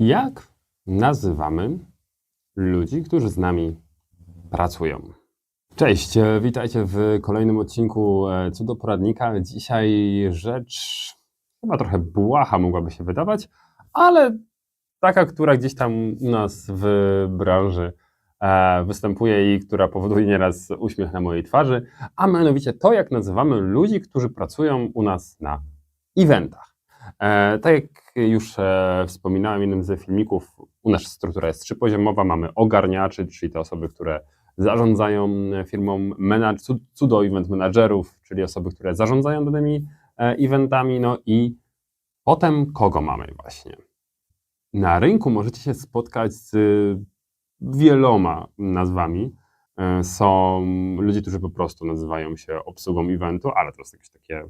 Jak nazywamy ludzi, którzy z nami pracują? Cześć, e, witajcie w kolejnym odcinku e, Cudoporadnika. Dzisiaj rzecz chyba trochę błaha mogłaby się wydawać, ale taka, która gdzieś tam u nas w branży e, występuje i która powoduje nieraz uśmiech na mojej twarzy, a mianowicie to, jak nazywamy ludzi, którzy pracują u nas na eventach. E, tak jak już e, wspominałem jednym z filmików, u nas struktura jest trzypoziomowa. Mamy ogarniaczy, czyli te osoby, które zarządzają e, firmą, menadż, cud- cudo event managerów, czyli osoby, które zarządzają danymi eventami, no i potem kogo mamy właśnie? Na rynku możecie się spotkać z wieloma nazwami. Są ludzie, którzy po prostu nazywają się obsługą eventu, ale to jest jakieś takie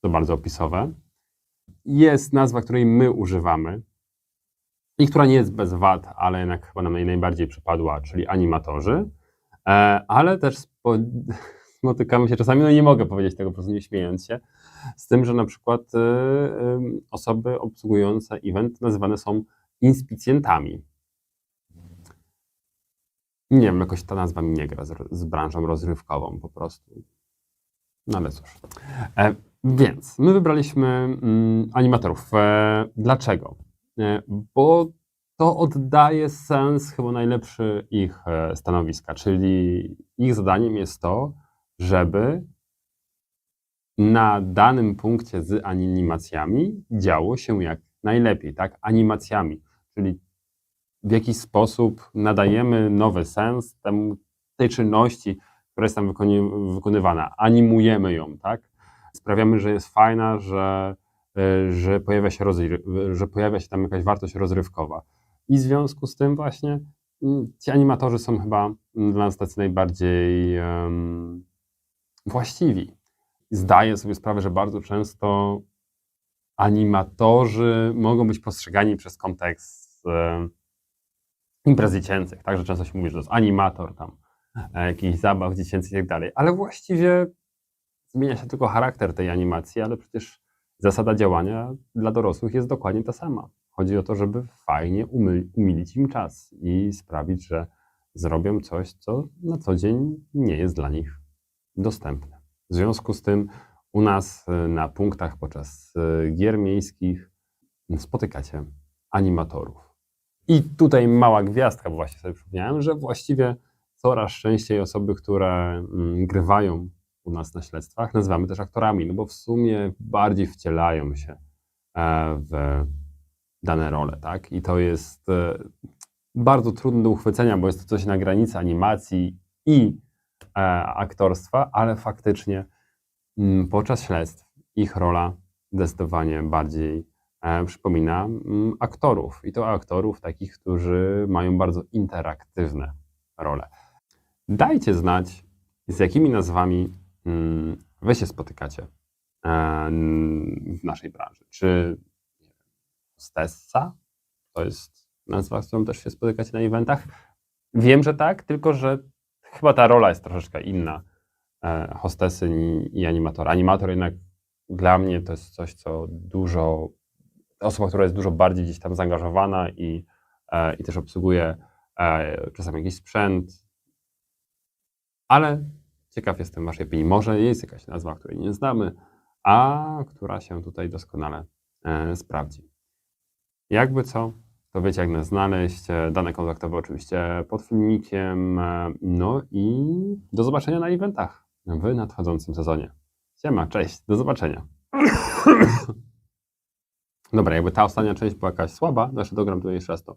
to bardzo opisowe. Jest nazwa, której my używamy i która nie jest bez wad, ale jednak chyba nam najbardziej przypadła, czyli animatorzy. E, Ale też spo, spotykamy się czasami, no nie mogę powiedzieć tego po prostu nie śmiejąc się, z tym, że na przykład e, e, osoby obsługujące event nazywane są inspicjentami. Nie wiem, jakoś ta nazwa mi nie gra z, z branżą rozrywkową po prostu. No ale cóż. Więc my wybraliśmy mm, animatorów. E, dlaczego? E, bo to oddaje sens chyba najlepszy ich e, stanowiska, czyli ich zadaniem jest to, żeby na danym punkcie z animacjami działo się jak najlepiej, tak? Animacjami, czyli w jakiś sposób nadajemy nowy sens temu, tej czynności, która jest tam wykony- wykonywana. Animujemy ją, tak? Sprawiamy, że jest fajna, że, y, że, pojawia się że pojawia się tam jakaś wartość rozrywkowa. I w związku z tym właśnie mm, ci animatorzy są chyba mm, dla nas tacy najbardziej em, właściwi. Zdaję sobie sprawę, że bardzo często animatorzy mogą być postrzegani przez kontekst e, imprez dziecięcych, także często się mówi, że to jest animator tam, e, jakichś zabaw dziecięcych i tak dalej, ale właściwie zmienia się tylko charakter tej animacji, ale przecież zasada działania dla dorosłych jest dokładnie ta sama. Chodzi o to, żeby fajnie umy- umilić im czas i sprawić, że zrobią coś, co na co dzień nie jest dla nich dostępne. W związku z tym u nas e, na punktach podczas e, gier miejskich spotykacie animatorów. I tutaj mała gwiazdka, bo właśnie sobie przypomniałem, że właściwie coraz częściej osoby, które mm, grywają u nas na śledztwach, nazywamy też aktorami, no bo w sumie bardziej wcielają się e, w dane role, tak? I to jest e, bardzo trudne do uchwycenia, bo jest to coś na granicy animacji i e, aktorstwa, ale faktycznie mm, podczas śledztw ich rola zdecydowanie bardziej przypomina mm, aktorów. I to aktorów takich, którzy mają bardzo interaktywne role. Dajcie znać, z jakimi nazwami wy się spotykacie e, w naszej branży. Czy hostessa to jest nazwa, z którą też się spotykacie na eventach? Wiem, że tak, tylko że chyba ta rola jest troszeczkę inna e, hostesy i, animatora. Animator jednak dla mnie to jest coś, co dużo, osoba, która jest dużo bardziej gdzieś tam zaangażowana i, e, i też obsługuje czasami jakiś sprzęt, ale ciekaw jestem Waszej opinii. Może jest jakaś nazwa, której nie znamy, a która się tutaj doskonale e, sprawdzi. Jakby co, to wiecie jak nas znaleźć. E, Dane kontaktowe oczywiście pod filmikiem. e, No i do zobaczenia na eventach w nadchodzącym sezonie. Siema, cześć, do zobaczenia. Dobra, jakby ta ostatnia część była jakaś słaba, jeszcze dogram tutaj jeszcze raz to.